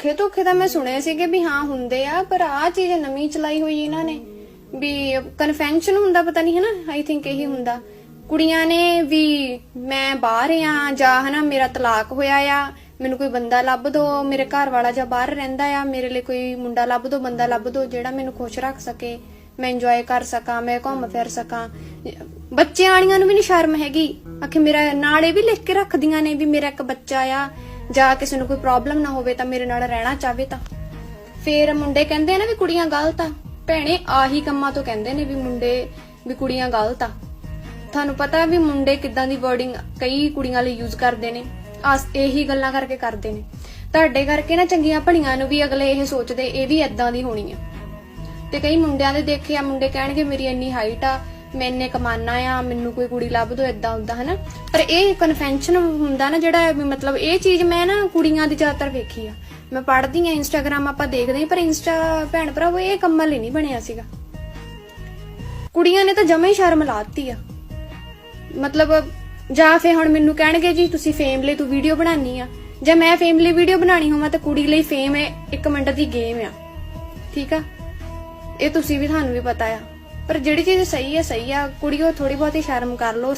ਧੋਖੇ ਧੋਖੇ ਤਾਂ ਮੈਂ ਸੁਣਿਆ ਸੀ ਕਿ ਵੀ ਹਾਂ ਹੁੰਦੇ ਆ, ਪਰ ਆ ਚੀਜ਼ ਨਵੀਂ ਚਲਾਈ ਹੋਈ ਇਹਨਾਂ ਨੇ। ਵੀ ਕਨਫੈਂਸ਼ਨ ਹੁੰਦਾ ਪਤਾ ਨਹੀਂ ਹਨਾ ਆਈ ਥਿੰਕ ਇਹੀ ਹੁੰਦਾ। ਕੁੜੀਆਂ ਨੇ ਵੀ ਮੈਂ ਬਾਹਰ ਆ, ਜਾਂ ਹਨਾ ਮੇਰਾ ਤਲਾਕ ਹੋਇਆ ਆ, ਮੈਨੂੰ ਕੋਈ ਬੰਦਾ ਲੱਭ ਦੋ, ਮੇਰੇ ਘਰ ਵਾਲਾ ਜਾਂ ਬਾਹਰ ਰਹਿੰਦਾ ਆ, ਮੇਰੇ ਲਈ ਕੋਈ ਮੁੰਡਾ ਲੱਭ ਦੋ, ਬੰਦਾ ਲੱਭ ਦੋ, ਜਿਹੜਾ ਮੈਨੂੰ ਖੁਸ਼ ਰੱਖ ਸਕੇ, ਮੈਂ ਇੰਜੋਏ ਕਰ ਸਕਾਂ, ਮੈਂ ਘੁੰਮ ਫਿਰ ਸਕਾਂ। ਬੱਚਿਆਂ ਵਾਲੀਆਂ ਨੂੰ ਵੀ ਨਹੀਂ ਸ਼ਰਮ ਹੈਗੀ। ਆਖੇ ਮੇਰਾ ਨਾਲ ਇਹ ਵੀ ਲਿਖ ਕੇ ਰੱਖਦੀਆਂ ਨੇ ਵੀ ਮੇਰਾ ਇੱਕ ਬੱਚਾ ਆ ਜਾਂ ਕਿਸੇ ਨੂੰ ਕੋਈ ਪ੍ਰੋਬਲਮ ਨਾ ਹੋਵੇ ਤਾਂ ਮੇਰੇ ਨਾਲ ਰਹਿਣਾ ਚਾਹਵੇ ਤਾਂ। ਫੇਰ ਮੁੰਡੇ ਕਹਿੰਦੇ ਆ ਨਾ ਵੀ ਕੁੜੀਆਂ ਗਲਤ ਆ। ਭੈਣੇ, ਆਹੀ ਕੰਮਾਂ ਤੋਂ ਕਹਿੰਦੇ ਨੇ ਵੀ ਮੁੰਡੇ ਵੀ ਕੁੜੀਆਂ ਗਲਤ ਆ। ਤੁਹਾਨੂੰ ਪਤਾ ਵੀ ਮੁੰਡੇ ਕਿੱਦਾਂ ਦੀ ਵਰਡਿੰਗ ਕਈ ਕੁੜੀਆਂ ਲਈ ਯੂਜ਼ ਕਰਦੇ ਨੇ। ਆਸ, ਇਹੀ ਗੱਲਾਂ ਕਰਕੇ ਕਰਦੇ ਨੇ। ਤੁਹਾਡੇ ਕਰਕੇ ਨਾ ਚੰਗੀਆਂ ਭਲੀਆਂ ਨੂੰ ਵੀ ਅਗਲੇ ਇਹ ਸੋਚਦੇ, ਇਹ ਵੀ ਇਦਾਂ ਦੀ ਹੋਣੀ ਆ। ਤੇ ਕਈ ਮੁੰਡਿਆਂ ਦੇ ਦੇਖੇ ਆ, ਮੁੰਡੇ ਕਹਿਣਗੇ, ਮੇਰੀ ਇੰਨੀ ਹਾਈਟ ਆ ਮੈਂ ਇੰਨੇ ਕਮਾਨਾ ਆ, ਮੈਨੂੰ ਕੋਈ ਕੁੜੀ ਲੱਭ ਦੋ ਇਦਾਂ ਹੁੰਦਾ, ਹਨਾ? ਪਰ ਇਹ ਕਨਫੈਂਸ਼ਨ ਹੁੰਦਾ ਨਾ ਜਿਹੜਾ ਵੀ ਮਤਲਬ ਇਹ ਚੀਜ਼ ਮੈਂ ਨਾ ਕੁੜੀਆਂ ਦੀ ਜ਼ਿਆਦਾਤਰ ਵੇਖੀ ਆ। ਮੈਂ ਪੜ੍ਹਦੀ ਆ ਇੰਸਟਾਗ੍ਰam ਆਪਾਂ ਦੇਖਦੇ ਆ, ਪਰ ਇੰਸਟਾ ਭੈਣ ਭਰਾਵੋ ਇਹ ਕੰਮਾਂ ਲਈ ਨਹੀਂ ਬਣਿਆ ਸੀਗਾ। ਕੁੜੀਆਂ ਨੇ ਤਾਂ ਜਮੇ ਹੀ ਸ਼ਰਮ ਲਾਤੀ ਆ। ਮਤਲਬ, ਜਾਂ ਫੇ ਹੁਣ ਮੈਨੂੰ ਕਹਿਣਗੇ, ਜੀ, ਤੁਸੀਂ ਫੇਮ ਲਈ ਤੂੰ ਵੀਡੀਓ ਬਣਾਉਣੀ ਆ। ਜੇ ਮੈਂ ਫੇਮ ਲਈ ਵੀਡੀਓ ਬਣਾਣੀ ਹੋਵਾਂ ਤਾਂ ਕੁੜੀ ਲਈ ਫੇਮ ਹੈ 1 ਮਿੰਟ ਦੀ ਗੇਮ ਆ। ਠੀਕ ਆ? ਇਹ ਤੁਸੀਂ ਵੀ ਤੁਹਾਨੂੰ ਵੀ ਪਤਾ ਆ। ਪਰ ਜਿਹੜੀ ਚੀਜ਼ ਸਹੀ ਹੈ ਸਹੀ ਆ। ਕੁੜੀਓ ਥੋੜੀ ਬਹੁਤੀ ਸ਼ਰਮ ਕਰ ਲਓ।